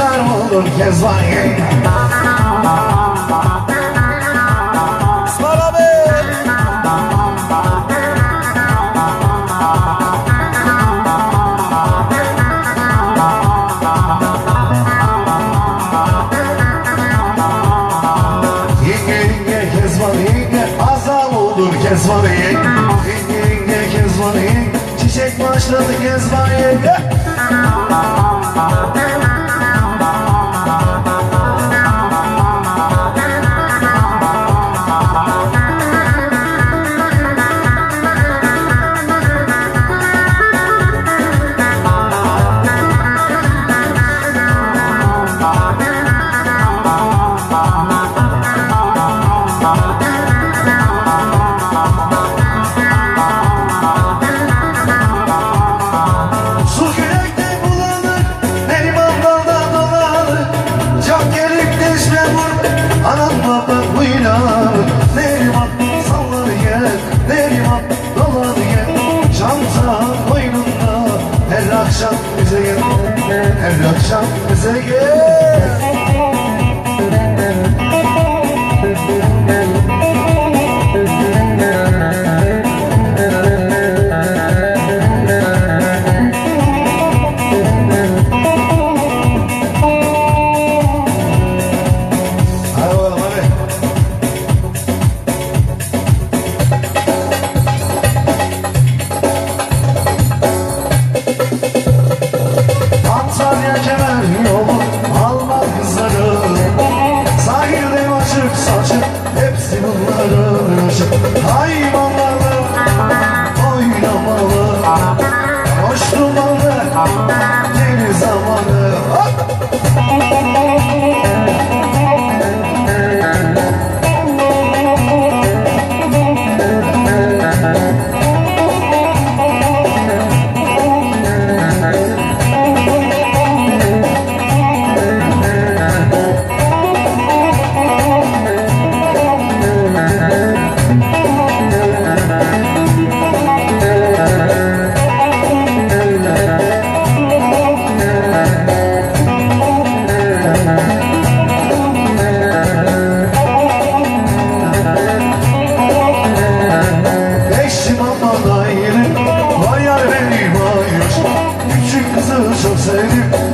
Yenge yenge Kezban Kezban yenge. Yenge yenge Kezban yenge. Çiçek başladı Kezban yenge Neriman dolar gel Çanta koynunda Her akşam bize gel Her akşam bize gel such a Küçük kızı çok sevdim